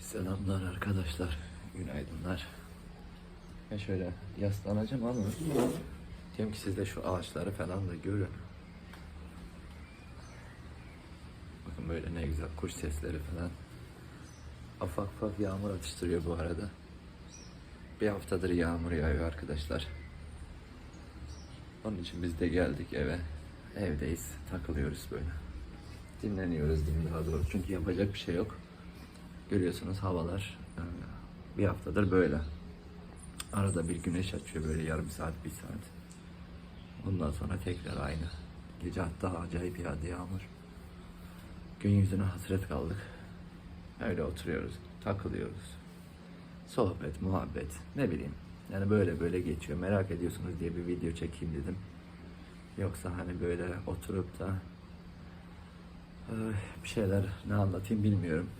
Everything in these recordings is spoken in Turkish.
Selamlar arkadaşlar. Günaydınlar. Ben şöyle yaslanacağım ama diyorum ki siz de şu ağaçları falan da görün. Bakın böyle ne güzel kuş sesleri falan. Afak afak yağmur atıştırıyor bu arada. Bir haftadır yağmur yağıyor arkadaşlar. Onun için biz de geldik eve. Evdeyiz. Takılıyoruz böyle. Dinleniyoruz diyeyim daha doğrusu. Çünkü yapacak bir şey yok. Görüyorsunuz havalar bir haftadır böyle. Arada bir güneş açıyor böyle yarım saat, bir saat. Ondan sonra tekrar aynı. Gece hatta acayip yağdı yağmur. Gün yüzüne hasret kaldık. Öyle oturuyoruz, takılıyoruz. Sohbet, muhabbet, ne bileyim. Yani böyle böyle geçiyor. Merak ediyorsunuz diye bir video çekeyim dedim. Yoksa hani böyle oturup da bir şeyler ne anlatayım bilmiyorum.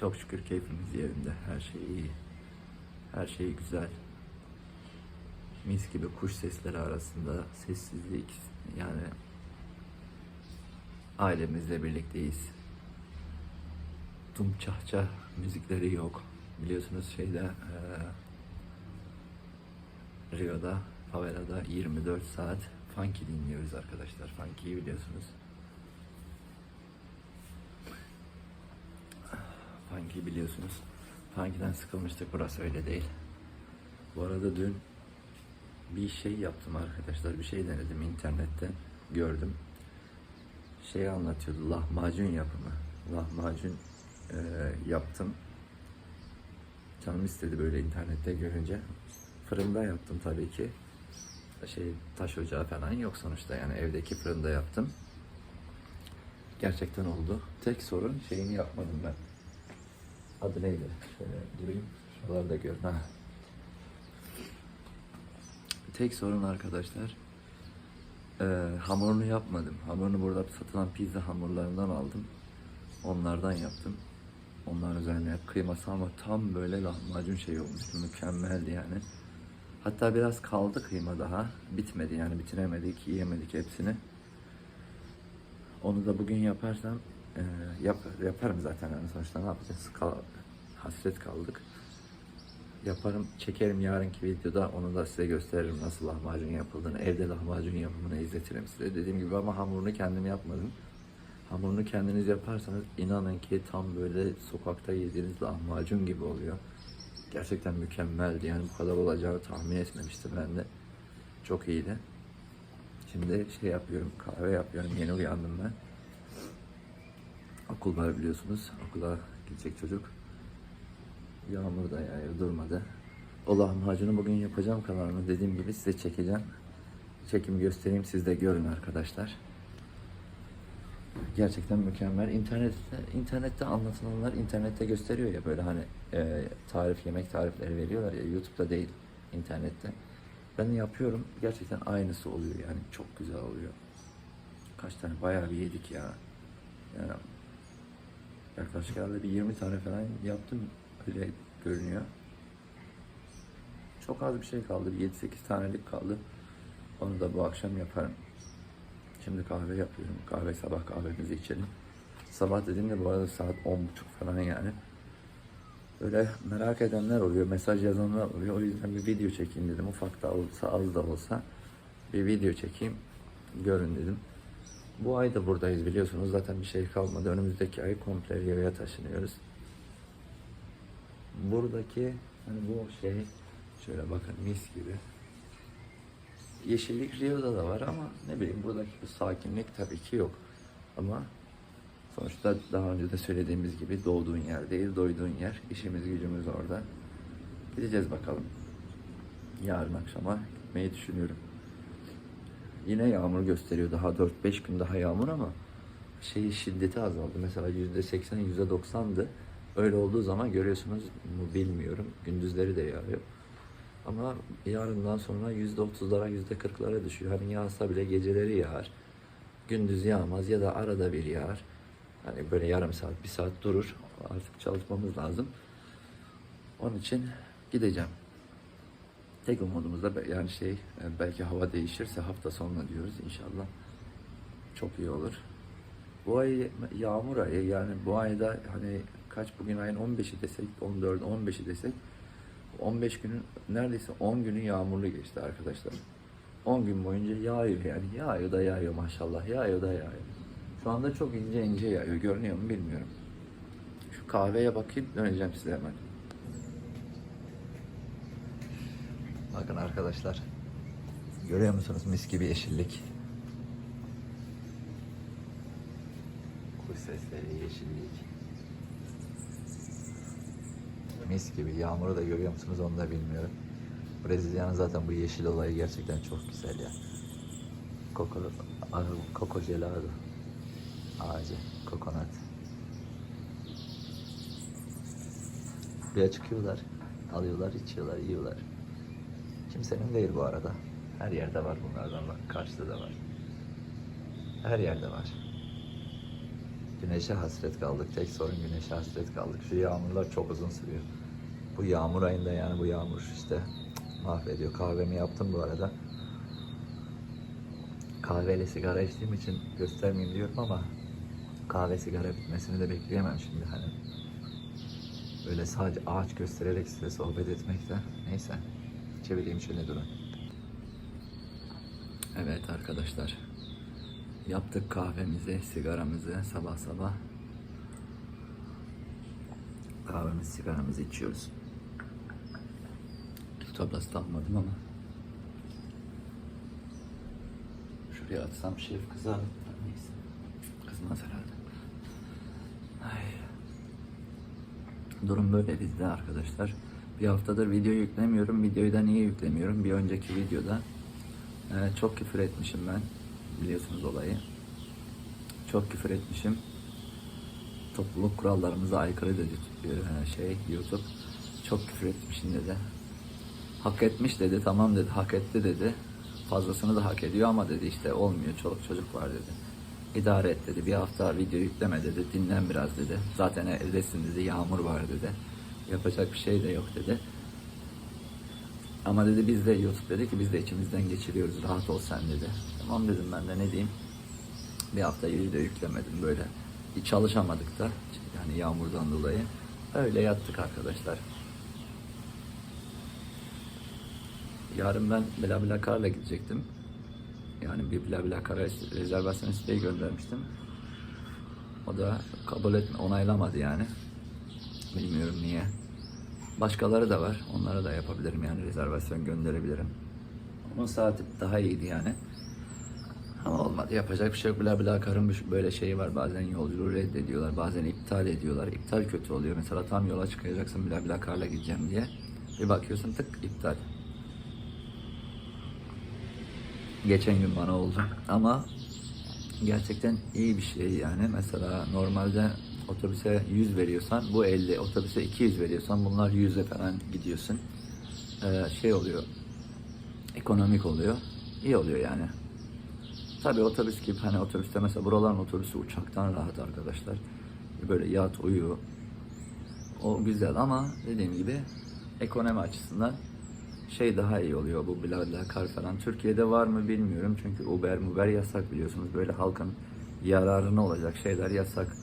Çok şükür keyfimiz yerinde. Her şey iyi. Her şey güzel. Mis gibi kuş sesleri arasında sessizlik yani ailemizle birlikteyiz. Dum çahçah müzikleri yok. Biliyorsunuz şeyde eee Rio'da, favelada 24 saat funky dinliyoruz arkadaşlar. Funky'yi biliyorsunuz. Funky biliyorsunuz. Funky'den sıkılmıştık. Burası öyle değil. Bu arada dün bir şey yaptım arkadaşlar. Bir şey denedim internette. Gördüm. Şey anlatıyordu. Lahmacun yapımı. Lahmacun eee, yaptım. Canım istedi böyle internette görünce. Fırında yaptım tabii ki. Şey taş ocağı falan yok sonuçta yani evdeki fırında yaptım. Gerçekten oldu. Tek sorun şeyini yapmadım ben. Adı neydi? Şöyle durayım. Şuralarda görün. Ha. Tek sorun arkadaşlar. eee, hamurunu yapmadım. Hamurunu burada satılan pizza hamurlarından aldım. Onlardan yaptım. Onların üzerine kıyması ama tam böyle lahmacun şey olmuştu. Mükemmeldi yani. Hatta biraz kaldı kıyma daha. Bitmedi yani bitiremedik, yiyemedik hepsini. Onu da bugün yaparsam e, yap, yaparım zaten yani sonuçta ne yapacağız? Kal, hasret kaldık. Yaparım, çekerim yarınki videoda onu da size gösteririm nasıl lahmacun yapıldığını. Evde lahmacun yapımını izletirim size. Dediğim gibi ama hamurunu kendim yapmadım. Hamurunu kendiniz yaparsanız inanın ki tam böyle sokakta yediğiniz lahmacun gibi oluyor. Gerçekten mükemmeldi. Yani bu kadar olacağını tahmin etmemiştim ben de. Çok iyiydi. Şimdi şey yapıyorum, kahve yapıyorum. Yeni uyandım ben. Okul var biliyorsunuz. Okula gidecek çocuk. Yağmur da yağıyor, durmadı. O lahmacunu bugün yapacağım kararını dediğim gibi size çekeceğim. Çekim göstereyim, siz de görün arkadaşlar. Gerçekten mükemmel. İnternette internette anlatılanlar internette gösteriyor ya böyle hani e, tarif yemek tarifleri veriyorlar ya YouTube'da değil internette. Ben yapıyorum. Gerçekten aynısı oluyor yani çok güzel oluyor. Kaç tane bayağı bir yedik ya. Yani yaklaşık herhalde bir 20 tane falan yaptım. Öyle görünüyor. Çok az bir şey kaldı. Bir 7-8 tanelik kaldı. Onu da bu akşam yaparım. Şimdi kahve yapıyorum. Kahve sabah kahvemizi içelim. Sabah dediğimde bu arada saat 10.30 falan yani. Böyle merak edenler oluyor, mesaj yazanlar oluyor. O yüzden bir video çekeyim dedim. Ufak da olsa, az da olsa bir video çekeyim. Görün dedim. Bu ay da buradayız biliyorsunuz. Zaten bir şey kalmadı. Önümüzdeki ay komple Rio'ya taşınıyoruz. Buradaki hani bu şey şöyle bakın mis gibi. Yeşillik Rio'da da var ama ne bileyim buradaki bu sakinlik tabii ki yok. Ama sonuçta daha önce de söylediğimiz gibi doğduğun yer değil, doyduğun yer. İşimiz gücümüz orada. Gideceğiz bakalım. Yarın akşama gitmeyi düşünüyorum. Yine yağmur gösteriyor. Daha 4-5 gün daha yağmur ama şey şiddeti azaldı. Mesela %80, %90'dı. Öyle olduğu zaman görüyorsunuz mu bilmiyorum. Gündüzleri de yağıyor. Ama yarından sonra yüzde otuzlara, yüzde kırklara düşüyor. Hani yağsa bile geceleri yağar. Gündüz yağmaz ya da arada bir yağar. Hani böyle yarım saat, bir saat durur. Artık çalışmamız lazım. Onun için gideceğim. Tek umudumuz da yani şey belki hava değişirse hafta sonuna diyoruz inşallah. Çok iyi olur. Bu ay yağmur ayı yani bu ayda hani kaç bugün ayın 15'i desek 14 15'i desek 15 günün neredeyse 10 günü yağmurlu geçti arkadaşlar. 10 gün boyunca yağıyor yani yağıyor da yağıyor maşallah yağıyor da yağıyor. Şu anda çok ince ince yağıyor görünüyor mu bilmiyorum. Şu kahveye bakayım döneceğim size hemen. Bakın arkadaşlar. Görüyor musunuz mis gibi yeşillik. Kuş sesleri, yeşillik. Mis gibi. Yağmuru da görüyor musunuz onu da bilmiyorum. Brezilya'nın zaten bu yeşil olayı gerçekten çok güzel ya. Koko, koko gelado ağacı, kokonat. Buraya çıkıyorlar, alıyorlar, içiyorlar, yiyorlar. Kimsenin değil bu arada. Her yerde var bunlardan bak. Karşıda da var. Her yerde var. Güneşe hasret kaldık. Tek sorun güneşe hasret kaldık. Şu yağmurlar çok uzun sürüyor. Bu yağmur ayında yani bu yağmur işte mahvediyor. Kahvemi yaptım bu arada. Kahveyle sigara içtiğim için göstermeyeyim diyorum ama kahve sigara bitmesini de bekleyemem şimdi hani. Böyle sadece ağaç göstererek size sohbet etmek de neyse. Çevireyim şöyle durun. Evet arkadaşlar. Yaptık kahvemizi, sigaramızı sabah sabah. Kahvemizi, sigaramızı içiyoruz. Tablası almadım ama. Şuraya atsam şef kızar. Neyse. Kızmaz herhalde. Ay. Durum böyle bizde arkadaşlar. Bir haftadır video yüklemiyorum. Videoyu da niye yüklemiyorum? Bir önceki videoda e, çok küfür etmişim ben. Biliyorsunuz olayı. Çok küfür etmişim. Topluluk kurallarımıza aykırı dedi e, şey YouTube. Çok küfür etmişim dedi. Hak etmiş dedi. Tamam dedi. Hak etti dedi. Fazlasını da hak ediyor ama dedi işte olmuyor. Çoluk çocuk var dedi. İdare et dedi. Bir hafta video yükleme dedi. Dinlen biraz dedi. Zaten evdesin dedi. Yağmur var dedi. Yapacak bir şey de yok dedi. Ama dedi biz de YouTube dedi ki biz de içimizden geçiriyoruz. Rahat ol sen dedi. Tamam dedim ben de ne diyeyim. Bir hafta video yüklemedim böyle. Hiç çalışamadık da. Yani yağmurdan dolayı. Öyle yattık arkadaşlar. Yarın ben BlaBlaCar'la gidecektim. Yani bir BlaBlaCar'a rezervasyon isteği göndermiştim. O da kabul etme, onaylamadı yani. Bilmiyorum niye. Başkaları da var. Onlara da yapabilirim yani rezervasyon gönderebilirim. Onun saati daha iyiydi yani. Ama olmadı. Yapacak bir şey yok. BlaBlaCar'ın böyle şeyi var. Bazen yolculuğu reddediyorlar. Bazen iptal ediyorlar. İptal kötü oluyor. Mesela tam yola çıkacaksın BlaBlaCar'la gideceğim diye. Bir bakıyorsun tık iptal. Geçen gün bana oldu. Ama gerçekten iyi bir şey yani. Mesela normalde otobüse 100 veriyorsan bu 50, otobüse 200 veriyorsan bunlar 100'e falan gidiyorsun. Ee, şey oluyor, ekonomik oluyor, iyi oluyor yani. Tabii otobüs gibi hani otobüste mesela buraların otobüsü uçaktan rahat arkadaşlar. Böyle yat uyu. O güzel ama dediğim gibi ekonomi açısından şey daha iyi oluyor bu BlaBlaCar falan. Türkiye'de var mı bilmiyorum çünkü Uber, Uber yasak biliyorsunuz. Böyle halkın yararına olacak şeyler yasak.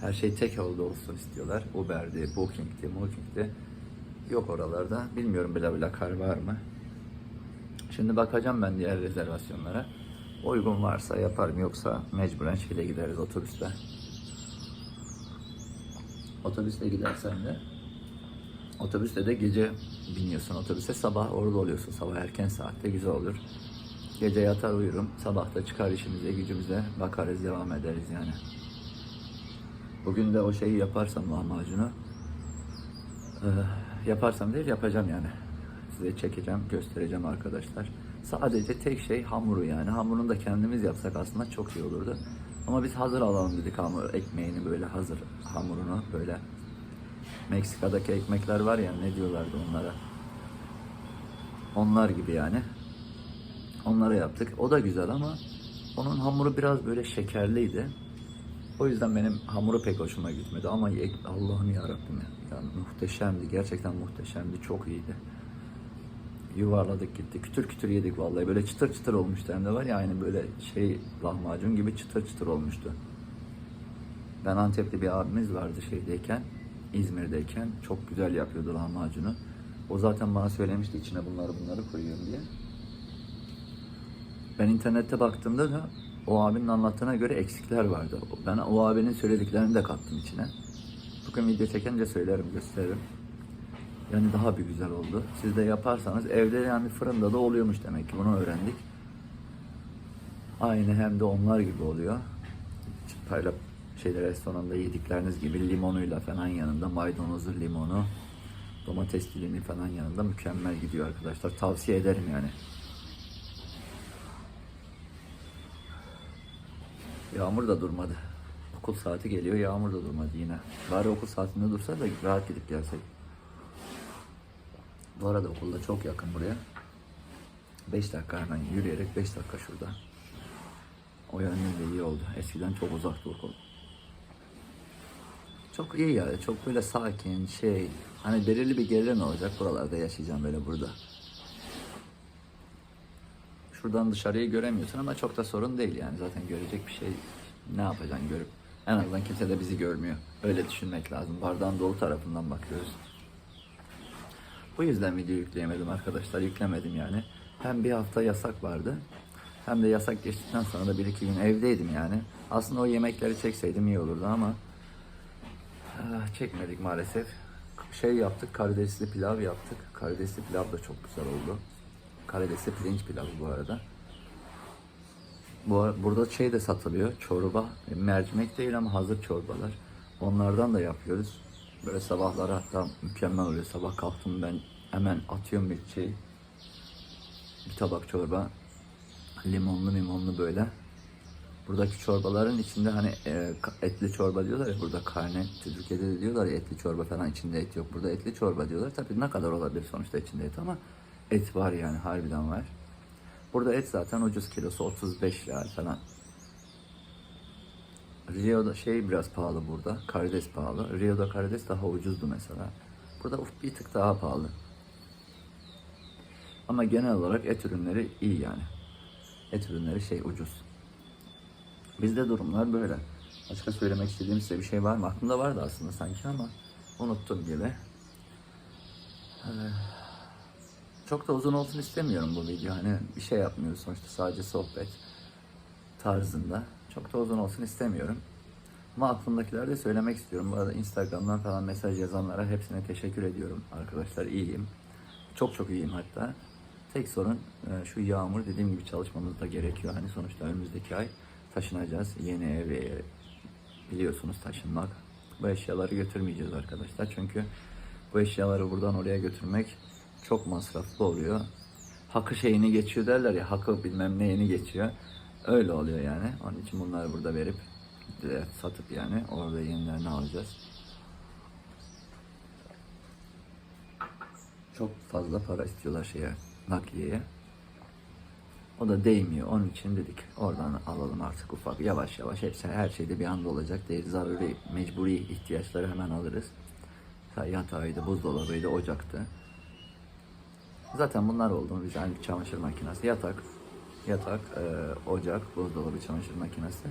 Her şey tek yolda olsun istiyorlar. Uber'di, Booking'di, Booking'di. Yok oralarda. Bilmiyorum BlaBlaCar var mı? Şimdi bakacağım ben diğer rezervasyonlara. Uygun varsa yaparım yoksa mecburen şeyle gideriz otobüsle. Otobüsle gidersen de otobüste de gece biniyorsun otobüse sabah orada oluyorsun sabah erken saatte güzel olur. Gece yatar uyurum sabah da çıkar işimize gücümüze bakarız devam ederiz yani. Bugün de o şeyi yaparsam lahmacunu e, yaparsam değil yapacağım yani. Size çekeceğim göstereceğim arkadaşlar. Sadece tek şey hamuru yani. Hamurunu da kendimiz yapsak aslında çok iyi olurdu. Ama biz hazır alalım dedik hamur ekmeğini böyle hazır hamurunu böyle Meksika'daki ekmekler var ya ne diyorlardı onlara. Onlar gibi yani. Onları yaptık. O da güzel ama onun hamuru biraz böyle şekerliydi. O yüzden benim hamuru pek hoşuma gitmedi ama Allah'ım ya Rabbim ya. Yani muhteşemdi. Gerçekten muhteşemdi. Çok iyiydi. Yuvarladık gitti. Kütür kütür yedik vallahi. Böyle çıtır çıtır olmuştu hem de var ya aynı böyle şey lahmacun gibi çıtır çıtır olmuştu. Ben Antep'te bir abimiz vardı şeydeyken. İzmir'deyken çok güzel yapıyordu lahmacunu. O zaten bana söylemişti içine bunları bunları koyuyorum diye. Ben internette baktığımda da o abinin anlattığına göre eksikler vardı. Ben o abinin söylediklerini de kattım içine. Bugün video çekince söylerim, gösteririm. Yani daha bir güzel oldu. Siz de yaparsanız evde yani fırında da oluyormuş demek ki bunu öğrendik. Aynı hem de onlar gibi oluyor. Çıpayla şeyde restoranda yedikleriniz gibi limonuyla falan yanında maydanozu limonu domates dilimi falan yanında mükemmel gidiyor arkadaşlar. Tavsiye ederim yani. Yağmur da durmadı. Okul saati geliyor yağmur da durmadı yine. Bari okul saatinde dursa da rahat gidip gelsek. Bu arada okulda çok yakın buraya. 5 dakika hemen yürüyerek 5 dakika şurada. O yönden de iyi oldu. Eskiden çok uzaktı okul. Çok iyi ya. Çok böyle sakin, şey. Hani belirli bir gelirin olacak. Buralarda yaşayacağım böyle burada. Şuradan dışarıyı göremiyorsun ama çok da sorun değil yani. Zaten görecek bir şey ne yapacaksın görüp. En azından kimse de bizi görmüyor. Öyle düşünmek lazım. Bardağın dolu tarafından bakıyoruz. Bu yüzden video yükleyemedim arkadaşlar. Yüklemedim yani. Hem bir hafta yasak vardı. Hem de yasak geçtikten sonra da bir iki gün evdeydim yani. Aslında o yemekleri çekseydim iyi olurdu ama ah, çekmedik maalesef. Şey yaptık, karidesli pilav yaptık. Karidesli pilav da çok güzel oldu. Karidesli pirinç pilavı bu arada. Bu burada şey de satılıyor, çorba. Mercimek değil ama hazır çorbalar. Onlardan da yapıyoruz. Böyle sabahları hatta mükemmel oluyor. Sabah kalktım ben hemen atıyorum bir şey. Bir tabak çorba. Limonlu limonlu böyle. Buradaki çorbaların içinde hani e, etli çorba diyorlar ya burada karne. Türkiye'de de diyorlar ya etli çorba falan içinde et yok. Burada etli çorba diyorlar. Tabii ne kadar olabilir sonuçta içinde et ama et var yani harbiden var. Burada et zaten ucuz kilosu 35 lira falan. Rio'da şey biraz pahalı burada. Karides pahalı. Rio'da karides daha ucuzdu mesela. Burada uf, bir tık daha pahalı. Ama genel olarak et ürünleri iyi yani. Et ürünleri şey ucuz. Bizde durumlar böyle. Başka söylemek istediğim size bir şey var mı? Aklımda vardı aslında sanki ama unuttum gibi. Ee, Çok da uzun olsun istemiyorum bu video. Hani bir şey yapmıyoruz sonuçta sadece sohbet tarzında. Çok da uzun olsun istemiyorum. Ama aklımdakileri de söylemek istiyorum. Bu arada Instagram'dan falan mesaj yazanlara hepsine teşekkür ediyorum arkadaşlar. iyiyim. Çok çok iyiyim hatta. Tek sorun e, şu yağmur dediğim gibi çalışmamız da gerekiyor. Hani sonuçta önümüzdeki ay taşınacağız. Yeni eve biliyorsunuz taşınmak. Bu eşyaları götürmeyeceğiz arkadaşlar. Çünkü bu eşyaları buradan oraya götürmek çok masraflı oluyor. Hakkı şeyini geçiyor derler ya, hakkı bilmem neyini geçiyor. Öyle oluyor yani. Onun için bunları burada verip direkt satıp yani orada yenilerini alacağız. Çok fazla para istiyorlar şeye, nakliyeye. O da değmiyor. Onun için dedik oradan alalım artık ufak yavaş yavaş hepsi her şeyde bir anda olacak değil. Zaruri, mecburi ihtiyaçları hemen alırız. Yatağıydı, buzdolabıydı, ocaktı. Zaten bunlar oldu mu biz hani çamaşır makinesi, yatak, yatak, e, ocak, buzdolabı, çamaşır makinesi.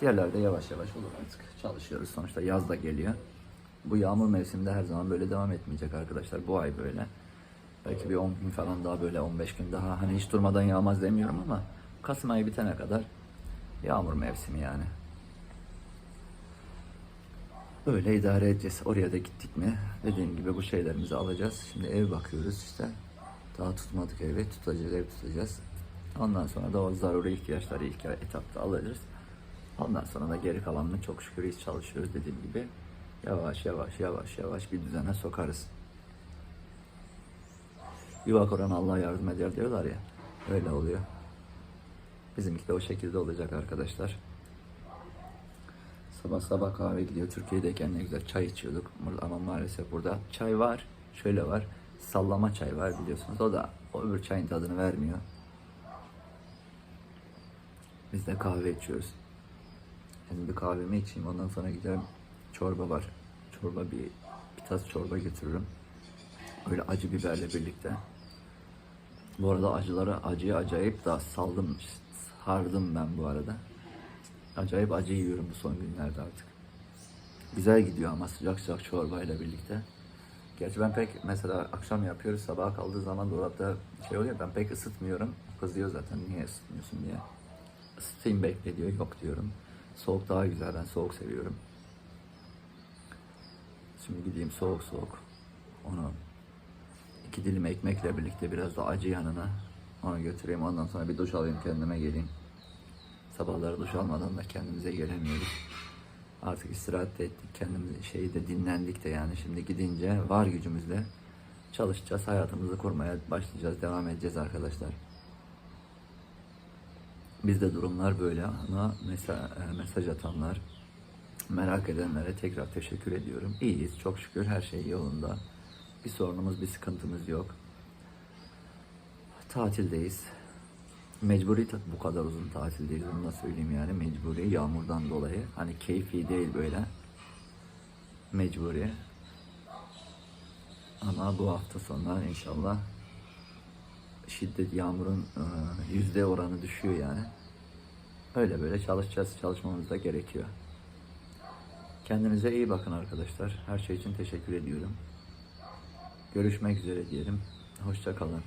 Diğerleri de yavaş yavaş olur artık. Çalışıyoruz sonuçta yaz da geliyor. Bu yağmur mevsiminde her zaman böyle devam etmeyecek arkadaşlar. Bu ay böyle. Belki bir 10 gün falan daha böyle 15 gün daha hani hiç durmadan yağmaz demiyorum ama Kasım ayı bitene kadar yağmur mevsimi yani. Öyle idare edeceğiz. Oraya da gittik mi dediğim gibi bu şeylerimizi alacağız. Şimdi ev bakıyoruz işte. Daha tutmadık evi. Tutacağız, ev tutacağız. Ondan sonra da o zaruri ihtiyaçları ilk etapta alırız. Ondan sonra da geri kalanını çok şükür hiç çalışıyoruz dediğim gibi. Yavaş yavaş yavaş yavaş bir düzene sokarız. Yuva kuran Allah yardım eder diyorlar ya. Öyle oluyor. Bizimki de o şekilde olacak arkadaşlar. Sabah sabah kahve gidiyor. Türkiye'deyken ne güzel çay içiyorduk. Ama maalesef burada çay var. Şöyle var. Sallama çay var biliyorsunuz. O da o öbür çayın tadını vermiyor. Biz de kahve içiyoruz. Şimdi bir kahvemi içeyim. Ondan sonra giderim. Çorba var. Çorba bir, bir tas çorba götürürüm. Öyle acı biberle birlikte. Bu arada acılara acıyı acayip da saldım. Sardım ben bu arada. Acayip acı yiyorum bu son günlerde artık. Güzel gidiyor ama sıcak sıcak çorbayla birlikte. Gerçi ben pek mesela akşam yapıyoruz sabaha kaldığı zaman dolapta şey oluyor ben pek ısıtmıyorum. Kızıyor zaten niye ısıtmıyorsun diye. Isıtayım bekle diyor yok diyorum. Soğuk daha güzel ben soğuk seviyorum. Şimdi gideyim soğuk soğuk. Onu iki dilim ekmekle birlikte biraz da acı yanına onu götüreyim. Ondan sonra bir duş alayım kendime geleyim. Sabahları duş almadan da kendimize gelemiyoruz. Artık istirahat da ettik. Kendimizi şeyi de dinlendik de yani şimdi gidince var gücümüzle çalışacağız. Hayatımızı kurmaya başlayacağız. Devam edeceğiz arkadaşlar. Bizde durumlar böyle ama e, mesaj atanlar, merak edenlere tekrar teşekkür ediyorum. İyiyiz çok şükür her şey yolunda. Bir sorunumuz, bir sıkıntımız yok. Tatildeyiz. Mecburi bu kadar uzun tatildeyiz onu da söyleyeyim yani mecburi yağmurdan dolayı. Hani keyfi değil böyle. Mecburi. Ama bu hafta sonu inşallah şiddet yağmurun e, yüzde oranı düşüyor yani. Öyle böyle çalışacağız. Çalışmamız da gerekiyor. Kendinize iyi bakın arkadaşlar. Her şey için teşekkür ediyorum. Görüşmek üzere diyelim. Hoşça kalın.